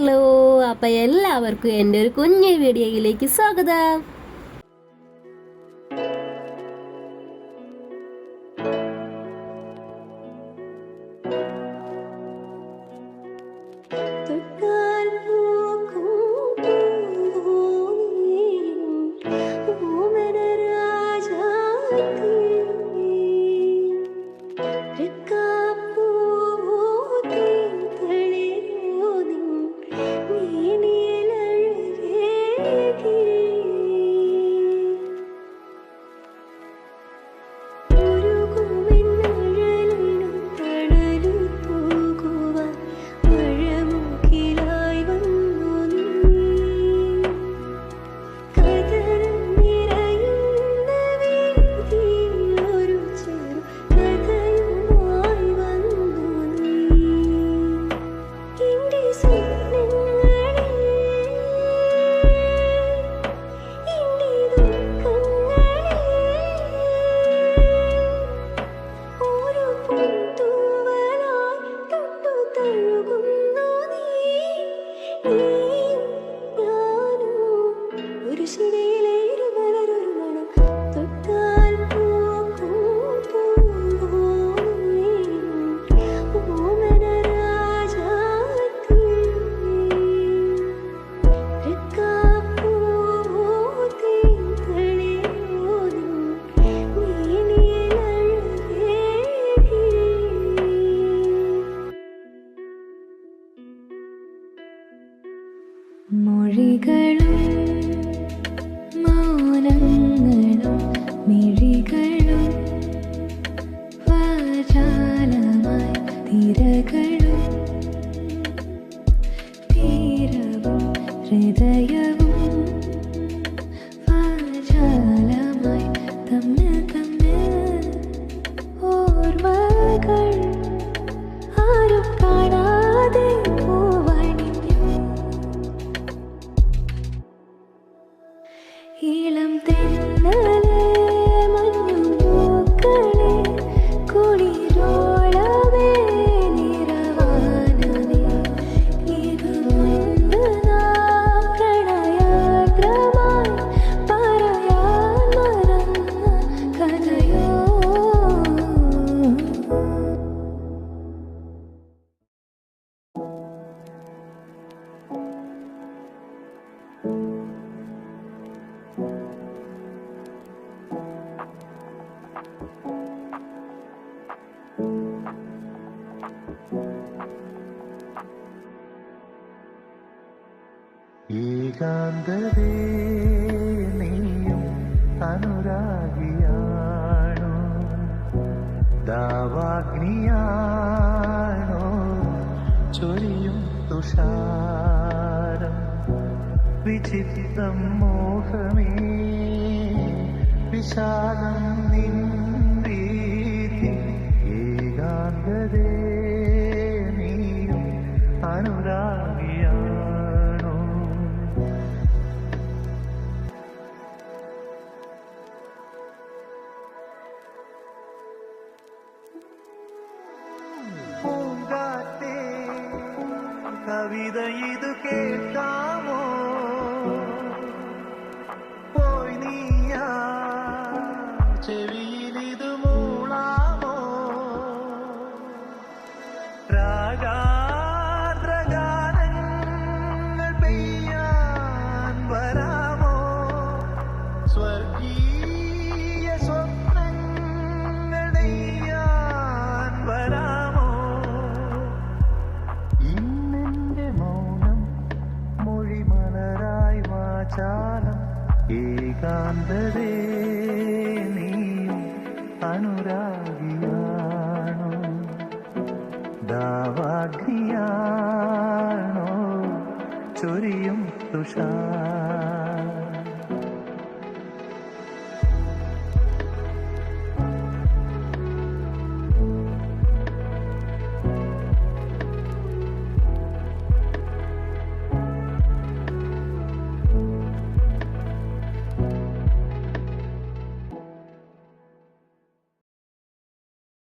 Hello അപ്പോൾ എല്ലാവർക്കും എന്റെ ഒരു കുഞ്ഞു വീഡിയോയിലേക്ക് സ്വാഗതം. മൊഴികളും മൗനങ്ങളും മിഴികളും വാചാലമായി തിരകളും തീരവും ഹൃദയ ഇളം തെന്നല ഏകാന്തതേ വിചിത്തം മോഹമേ വിഷാദം നീ கவிதை இது கேட்டா അനുരാഗിയാണോ? ദാവാഗ്നിയാണോ? ചൊരിയും തുഷാ